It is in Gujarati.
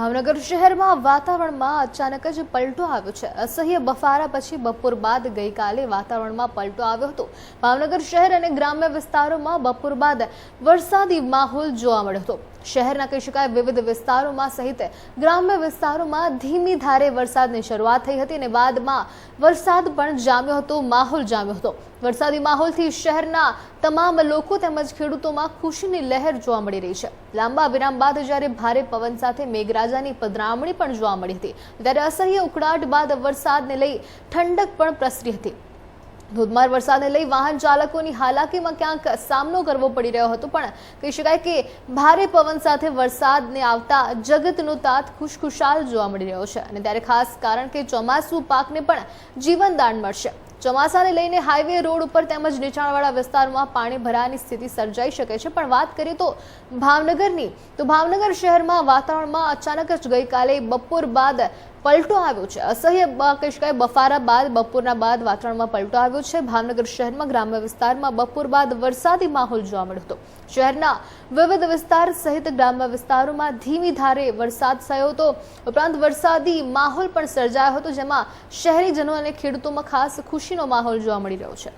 ભાવનગર શહેરમાં વાતાવરણમાં અચાનક જ પલટો આવ્યો છે. અસહ્ય બફારા પછી બપોર બાદ ગઈકાલે વાતાવરણમાં પલટો આવ્યો હતો. ભાવનગર શહેર અને ગ્રામ્ય વિસ્તારોમાં બપોર બાદ વરસાદી માહોલ જોવા મળ્યો હતો. શહેરના કહી શકાય વિવિધ વિસ્તારોમાં સહિત ગ્રામ્ય વિસ્તારોમાં ધીમી ધારે વરસાદની શરૂઆત થઈ હતી અને બાદમાં વરસાદ પણ જામ્યો હતો, માહોલ જામ્યો હતો. વરસાદી માહોલથી શહેરના તમામ લોકો તેમજ ખેડૂતોમાં ખુશીની લહેર જોવા મળી રહી છે. લાંબા વિરામ બાદ જ્યારે ભારે પવન સાથે મેઘરાજાની પધરામણી પણ જોવા મળી હતી, ત્યારે અસહ્ય ઉકળાટ બાદ વરસાદને લઈ ઠંડક પણ પ્રસરી હતી. ધોધમાર વરસાદને લઈ વાહન ચાલકોની હાલાકીમાં ક્યાંક સામનો કરવો પડી રહ્યો હતો, પણ કહી શકાય કે ભારે પવન સાથે વરસાદને આવતા જગતનો તાત ખુશખુશાલ જોવા મળી રહ્યો છે. અને ત્યારે ખાસ કારણ કે ચોમાસું પાકને પણ જીવનદાન મળશે. ચોમાસાને લઈને હાઈવે રોડ ઉપર તેમજ નીચાણવાળા વિસ્તારોમાં પાણી ભરાવાની સ્થિતિ સર્જાઈ શકે છે. પણ વાત કરીએ તો ભાવનગરની, તો ભાવનગર શહેરમાં વાતાવરણમાં અચાનક જ ગઈકાલે બપોર બાદ પલટો આવ્યો છે. અસહ્ય કહી શકાય બફારા બાદ, બપોરના બાદ વાતાવરણમાં પલટો આવ્યો છે. ભાવનગર શહેરમાં ગ્રામ્ય વિસ્તારમાં બપોર બાદ વરસાદી માહોલ જોવા મળ્યો હતો. શહેરના વિવિધ વિસ્તાર સહિત ગ્રામ્ય વિસ્તારોમાં ધીમી ધારે વરસાદ થયો હતો. ઉપરાંત વરસાદી માહોલ પણ સર્જાયો હતો, જેમાં શહેરીજનો અને ખેડૂતોમાં ખાસ ખુશીનો માહોલ જોવા મળી રહ્યો છે.